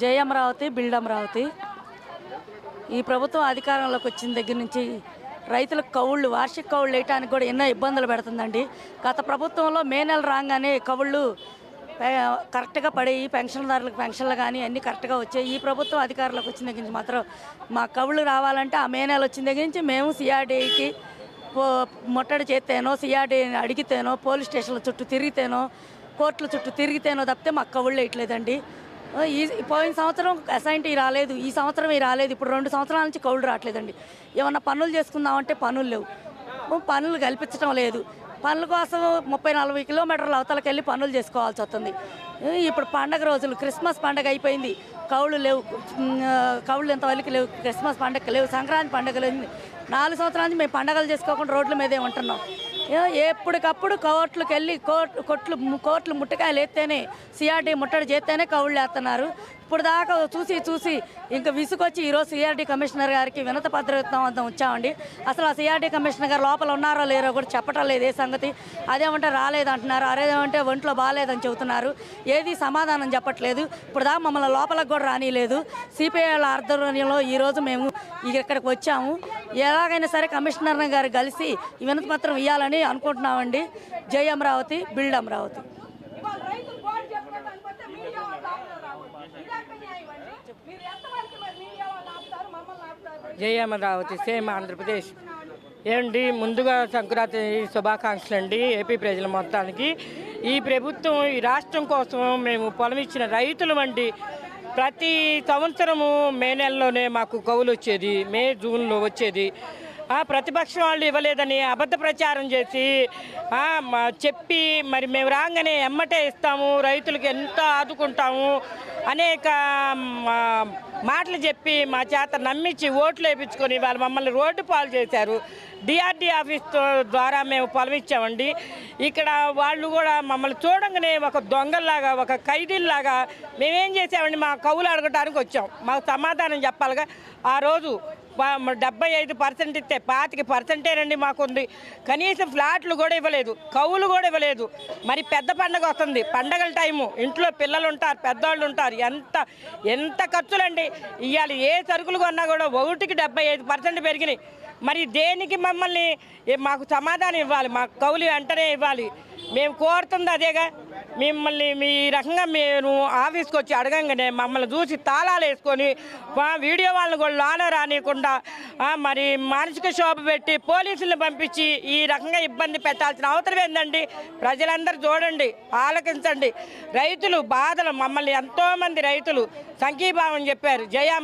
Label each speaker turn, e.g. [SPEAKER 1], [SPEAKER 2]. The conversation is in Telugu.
[SPEAKER 1] జై అమరావతి బిల్డ్ అమరావతి ఈ ప్రభుత్వం అధికారంలోకి వచ్చిన దగ్గర నుంచి రైతులకు కవుళ్ళు వార్షిక కవుళ్ళు వేయటానికి కూడా ఎన్నో ఇబ్బందులు పెడుతుందండి. గత ప్రభుత్వంలో మే నెల రాగానే కవుళ్ళు కరెక్ట్గా పడేయి పెన్షన్దారులకు పెన్షన్లు కానీ అన్నీ కరెక్ట్గా వచ్చాయి. ఈ ప్రభుత్వం అధికారంలోకి వచ్చిన దగ్గర నుంచి మాత్రం మా కవుళ్ళు రావాలంటే ఆ మే నెల వచ్చిన దగ్గర నుంచి మేము సిఆర్డీకి పో ముట్టడి చేస్తేనో సిఆర్డీని అడిగితేనో పోలీస్ స్టేషన్ల చుట్టూ తిరిగితేనో కోర్టుల చుట్టూ తిరిగితేనో తప్పితే మా కవుళ్ళు వేయట్లేదండి. ఈ పోయిన సంవత్సరం అసైన్టీ రాలేదు ఈ సంవత్సరం ఈ రాలేదు ఇప్పుడు రెండు సంవత్సరాల నుంచి కౌలు రావట్లేదండి. ఏమన్నా పనులు చేసుకుందామంటే పనులు లేవు. పనులు కల్పించడం లేదు. పనుల కోసం ముప్పై నలభై కిలోమీటర్ల అవతలకి వెళ్ళి పనులు చేసుకోవాల్సి వస్తుంది. ఇప్పుడు పండగ రోజులు క్రిస్మస్ పండగ అయిపోయింది. కౌళ్ళు లేవు కౌళ్ళు ఇంతవరకు లేవు క్రిస్మస్ పండగ లేవు సంక్రాంతి పండగ లేదు నాలుగు సంవత్సరాల నుంచి మేము పండగలు చేసుకోకుండా రోడ్ల మీదే ఉంటున్నాం. ఎప్పటికప్పుడు కోర్టులకు వెళ్ళి కోర్టు కొట్లు కోర్టులు ముట్టకాయలు ఎత్తేనే సిఆర్డీ ముట్టడి చేస్తేనే కౌళ్ళు వేస్తున్నారు ఇప్పుడు దాకా చూసి చూసి ఇంకా విసుకొచ్చి ఈరోజు సిఆర్డీ కమిషనర్ గారికి వినత పత్రికం అంతా వచ్చామండి. అసలు ఆ సిఆర్డీ కమిషనర్ గారు లోపల ఉన్నారో లేరో కూడా చెప్పటం లేదు ఏ సంగతి? అదేమంటే రాలేదంటున్నారు అదేమంటే ఒంట్లో బాగాలేదని చెబుతున్నారు. ఏది సమాధానం చెప్పట్లేదు. ఇప్పుడు దాకా మమ్మల్ని లోపలకు కూడా రానిలేదు. సిపిఐ వాళ్ళ ఆధ్వర్యంలో ఈరోజు మేము ఇక్కడికి వచ్చాము. ఎలాగైనా సరే కమిషనర్ గారు కలిసి ఈ వినతి పత్రం ఇవ్వాలని అనుకుంటున్నామండి. జై అమరావతి బిల్డ్ అమరావతి.
[SPEAKER 2] ఇవాళ రైతులు బోర్డు చెప్పుకోవడానికి పోతే మీడియా వాళ్ళు ఆపుతారు రావు. ఇదెక్కడ న్యాయం అండి? మీరు ఎంతవరకు మరి మీడియా వాళ్ళు ఆపుతారు మమ్మల్ని ఆపుతారు?
[SPEAKER 3] జై అమరావతి సేమ్ ఆంధ్రప్రదేశ్. ఏమండి ముందుగా సంక్రాంతి శుభాకాంక్షలు అండి ఏపీ ప్రజల మొత్తానికి. ఈ ప్రభుత్వం ఈ రాష్ట్రం కోసం మేము పొలం ఇచ్చిన రైతులు వంటి ప్రతి సంవత్సరము మే నెలలోనే మాకు కవులు వచ్చేది మే జూన్లో వచ్చేది. ప్రతిపక్షం వాళ్ళు ఇవ్వలేదని అబద్ధ ప్రచారం చేసి మా- చెప్పి మరి మేము రాగానే ఎమ్మటే ఇస్తాము రైతులకు ఎంత ఆదుకుంటాము అనేక మా, మాటలు చెప్పి మా చేత నమ్మించి ఓట్లు వేయించుకొని వాళ్ళు మమ్మల్ని రోడ్డు పాలు చేశారు. డిఆర్డి ఆఫీస్తో ద్వారా మేము పొలమిచ్చామండి ఇక్కడ వాళ్ళు కూడా మమ్మల్ని చూడంగానే ఒక దొంగల్లాగా ఒక ఖైదీల్లాగా మేమేం చేసామండి మా కవులు అడగటానికి వచ్చాం. మాకు సమాధానం చెప్పాలిగా. ఆ రోజు డెబ్బై ఐదు పర్సెంట్ ఇస్తే పాతిక పర్సెంటేనండి మాకుంది. కనీసం ఫ్లాట్లు కూడా ఇవ్వలేదు కవులు కూడా ఇవ్వలేదు. మరి పెద్ద పండగ వస్తుంది పండగల టైము. ఇంట్లో పిల్లలు ఉంటారు పెద్దవాళ్ళు ఉంటారు. ఎంత ఎంత ఖర్చులండి. ఇవాళ ఏ సరుకులు కొన్నా కూడా ఒకటికి డెబ్బై ఐదు పర్సెంట్ పెరిగినాయి. మరి దేనికి మమ్మల్ని మాకు సమాధానం ఇవ్వాలి మాకు కౌలు వెంటనే ఇవ్వాలి. మేము కోరుతుంది అదేగా. మిమ్మల్ని మీ రకంగా మేము ఆఫీస్కి వచ్చి అడగంగానే మమ్మల్ని చూసి తాళాలు వేసుకొని వీడియో వాళ్ళని కూడా లోన రానియకుండా మరి మానసిక శోభ పెట్టి పోలీసులను పంపించి ఈ రకంగా ఇబ్బంది పెట్టాల్సిన అవసరం ఏందండి? ప్రజలందరూ చూడండి ఆలకించండి. రైతులు బాధలు మమ్మల్ని ఎంతోమంది రైతులు సంఘీభావం చెప్పారు. జయ